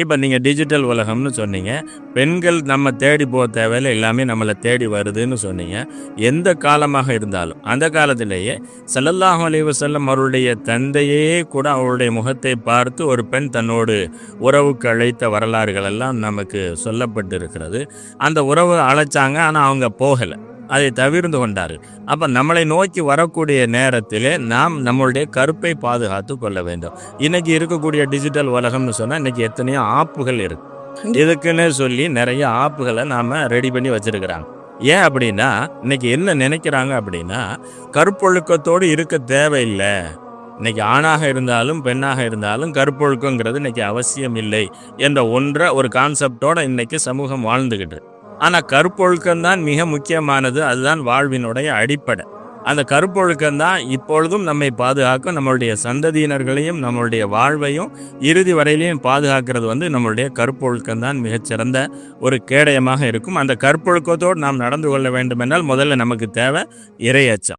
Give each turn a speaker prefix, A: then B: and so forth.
A: இப்போ நீங்கள் டிஜிட்டல் உலகம்னு சொன்னீங்க. பெண்கள் நம்ம தேடி போக தேவையில்ல எல்லாமே நம்மளை தேடி வருதுன்னு சொன்னீங்க. எந்த காலமாக இருந்தாலும் அந்த காலத்திலேயே ஸல்லல்லாஹு அலைஹி வஸல்லம் அவருடைய தந்தையே கூட அவருடைய முகத்தை பார்த்து ஒரு பெண் தன்னோடு உறவுக்கு அழைத்த வரலாறுகள் எல்லாம் நமக்கு சொல்லப்பட்டு இருக்கிறது அந்த உறவு அழைச்சாங்க ஆனால் அவங்க போகலை. அதை தவிர்ந்து கொண்டார்கள். அப்போ நம்மளை நோக்கி வரக்கூடிய நேரத்திலே நாம் நம்மளுடைய கருப்பை பாதுகாத்து கொள்ள வேண்டும். இன்னைக்கு இருக்கக்கூடிய டிஜிட்டல் உலகம்னு சொன்னால் இன்னைக்கு எத்தனையோ ஆப்புகள் இருக்கு. இதுக்குன்னு சொல்லி நிறைய ஆப்புகளை நாம் ரெடி பண்ணி வச்சிருக்கிறாங்க. ஏன் அப்படின்னா இன்னைக்கு என்ன நினைக்கிறாங்க அப்படின்னா கருப்பொழுக்கத்தோடு இருக்க தேவையில்லை. இன்னைக்கு ஆணாக இருந்தாலும் பெண்ணாக இருந்தாலும் கருப்பொழுக்கங்கிறது இன்னைக்கு அவசியம் இல்லை என்ற ஒன்றை ஒரு கான்செப்டோட இன்னைக்கு சமூகம் வாழ்ந்துகிட்டு ஆனால் கருப்பொழுக்கம்தான் மிக முக்கியமானது. அதுதான் வாழ்வினுடைய அடிப்படை. அந்த கருப்பொழுக்கம் தான் இப்பொழுதும் நம்மை பாதுகாக்கும். நம்மளுடைய சந்ததியினர்களையும் நம்மளுடைய வாழ்வையும் இறுதி வரையிலையும் பாதுகாக்கிறது வந்து நம்மளுடைய கருப்பொழுக்கம் தான் மிகச்சிறந்த ஒரு கேடயமாக இருக்கும். அந்த கற்பொழுக்கத்தோடு நாம் நடந்து கொள்ள வேண்டுமென்றால் முதல்ல நமக்கு தேவை இரையச்சம்